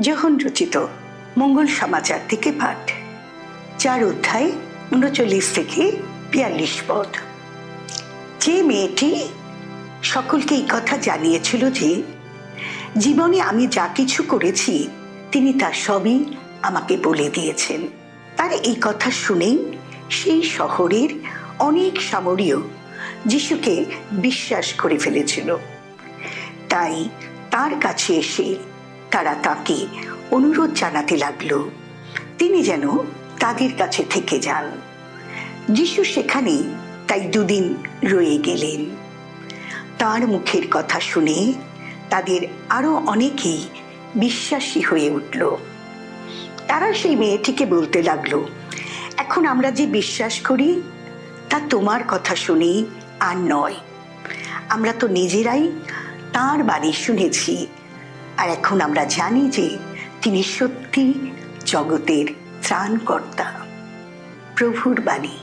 যখন রচিত মঙ্গল সমাচার থেকে পাঠ, চার অধ্যায় উনচল্লিশ থেকে বিয়াল্লিশ পদ। যে মেয়েটি সকলকে এই কথা জানিয়েছিল যে, জীবনে আমি যা কিছু করেছি, তিনি তার সবই আমাকে বলে দিয়েছেন। তার এই কথা শুনেই সেই শহরের অনেক সামরীয় যিশুকে বিশ্বাস করে ফেলেছিল। তাই তার কাছে এসে তারা তাকে অনুরোধ জানাতে লাগল। তিনি যেন তাদের কাছে থেকে যান। যিশু সেখানে তাই দুদিন রয়ে গেলেন। তার মুখের কথা শুনে তাদের আরও অনেকেই বিশ্বাসী হয়ে উঠল। তারা সেই মেয়েটিকে বলতে লাগল, এখন আমরা যে বিশ্বাস করি, তা তোমার কথা শুনেই আর নয়। আমরা তো নিজেরাই তার বাড়ি শুনেছি। আর এখন আমরা জানি যে তিনি সত্যি জগতের ত্রাণকর্তা প্রভুর বাণী।